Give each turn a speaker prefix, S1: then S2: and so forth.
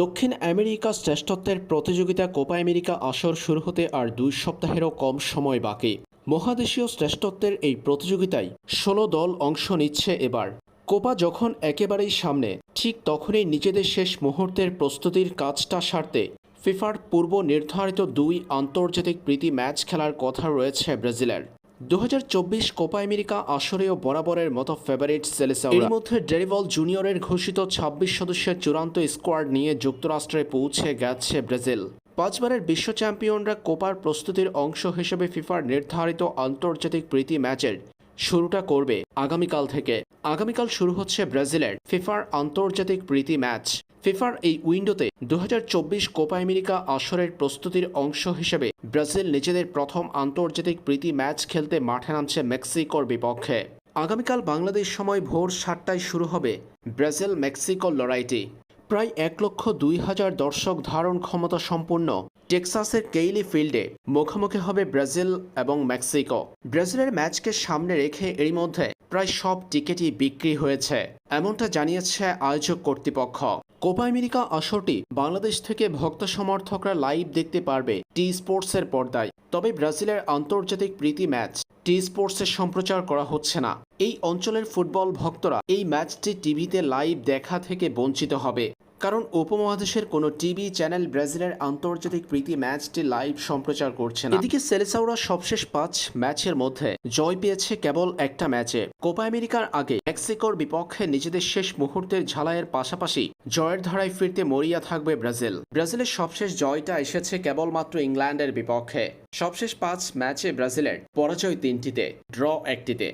S1: দক্ষিণ আমেরিকা শ্রেষ্ঠত্বের প্রতিযোগিতা কোপা আমেরিকা আসর শুরু হতে আর দুই সপ্তাহেরও কম সময় বাকি। মহাদেশীয় শ্রেষ্ঠত্বের এই প্রতিযোগিতায় ষোলো দল অংশ নিচ্ছে এবার। কোপা যখন একেবারেই সামনে, ঠিক তখনই নিজেদের শেষ মুহূর্তের প্রস্তুতির কাজটা সারতে ফিফার পূর্ব নির্ধারিত দুই আন্তর্জাতিক প্রীতি ম্যাচ খেলার কথা রয়েছে ব্রাজিলের। দু হাজার চব্বিশ কোপা আমেরিকা আসরেও বরাবরের মতো ফেভারিট সেলেসাও এর মধ্যে ডেরিভল জুনিয়রের ঘোষিত ২৬ সদস্যের চূড়ান্ত স্কোয়াড নিয়ে যুক্তরাষ্ট্রে পৌঁছে গেছে ব্রাজিল। পাঁচবারের বিশ্ব চ্যাম্পিয়নরা কোপার প্রস্তুতির অংশ হিসেবে ফিফার নির্ধারিত আন্তর্জাতিক প্রীতি ম্যাচের শুরুটা করবে আগামীকাল থেকে। আগামীকাল শুরু হচ্ছে ব্রাজিলের ফিফার আন্তর্জাতিক প্রীতি ম্যাচ। ফিফার এই উইন্ডোতে দু হাজার চব্বিশ কোপা আমেরিকা আসরের প্রস্তুতির অংশ হিসেবে ব্রাজিল নিজেদের প্রথম আন্তর্জাতিক প্রীতি ম্যাচ খেলতে মাঠে নামছে মেক্সিকোর বিপক্ষে। আগামীকাল বাংলাদেশ সময় ভোর সাতটায় শুরু হবে ব্রাজিল মেক্সিকো লড়াইটি। প্রায় এক লক্ষ দুই হাজার দর্শক ধারণ ক্ষমতা সম্পন্ন টেক্সাসের কেইলি ফিল্ডে মুখোমুখি হবে ব্রাজিল এবং মেক্সিকো। ব্রাজিলের ম্যাচকে সামনে রেখে এরই মধ্যে প্রায় সব টিকিটই বিক্রি হয়েছে, এমনটা জানিয়েছে আয়োজক কর্তৃপক্ষ। কোপা আমেরিকা আসরটি বাংলাদেশ থেকে ভক্ত সমর্থকরা লাইভ দেখতে পারবে টি স্পোর্টসের পর্দায়। তবে ব্রাজিলের আন্তর্জাতিক প্রীতি ম্যাচ টি স্পোর্টসের সম্প্রচার করা হচ্ছে না। এই অঞ্চলের ফুটবল ভক্তরা এই ম্যাচটি টিভিতে লাইভ দেখা থেকে বঞ্চিত হবে। কারণ উপমহাদেশের কোনো টিভি চ্যানেল ব্রাজিলের আন্তর্জাতিক প্রীতি ম্যাচটি লাইভ সম্প্রচার করছে না। এদিকে সেলেসাওরা সবশেষ পাঁচ ম্যাচের মধ্যে জয় পেয়েছে কেবল একটা ম্যাচে। কোপা আমেরিকার আগে মেক্সিকোর বিপক্ষে নিজেদের শেষ মুহূর্তের ঝালাইয়ের পাশাপাশি জয়ের ধারায় ফিরতে মরিয়া থাকবে ব্রাজিল। ব্রাজিলের সবশেষ জয়টা এসেছে কেবলমাত্র ইংল্যান্ডের বিপক্ষে। সবশেষ পাঁচ ম্যাচে ব্রাজিলের পরাজয় তিনটিতে, ড্র একটিতে।